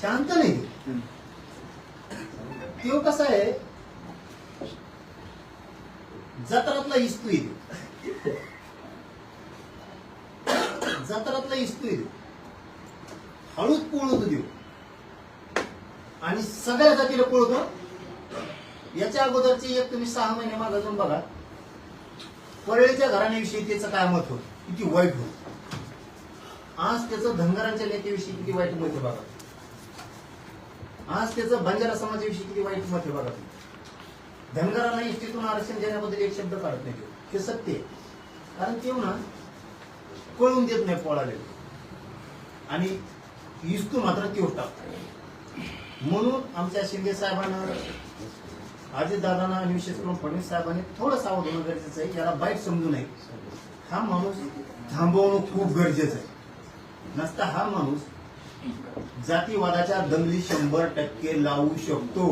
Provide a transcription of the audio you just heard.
शांत नाही. तो कसा आहे? जत्रातला इस्तू येतो जत्रातला इस्तू येतो हळूच पळवतो देऊ आणि सगळ्या जातीला पळवतो. याच्या अगोदरचे एक तुम्ही सहा महिने मागे जाऊन बघा. परळीच्या घराण्याविषयी त्याचं काय मत होत? किती वाईट होत. आज त्याचं धनगरांच्या नेत्याविषयी किती वाईट मत आहे बघा. आज त्याचं बंजारा समाजाविषयी किती वाईट मत आहे बघा. धनगरांना इष्टीतून आरक्षण देण्याबद्दल एक शब्द काढत नाही हे सत्य आहे. कारण ते ना कळून देत नाही पोळाले. आणि इस्तू मात्र तेव टाकतो म्हणून आमच्या शिंदे साहेबांना अजितदादांना आणि विशेष करून फडणवीस साहेबांनी थोडं सावध होणं गरजेचं आहे. याला वाईट समजू नये. हा माणूस थांबवणं खूप गरजेचं आहे. नसता हा माणूस जातीवादाच्या दंगली शंभर टक्के लावू शकतो.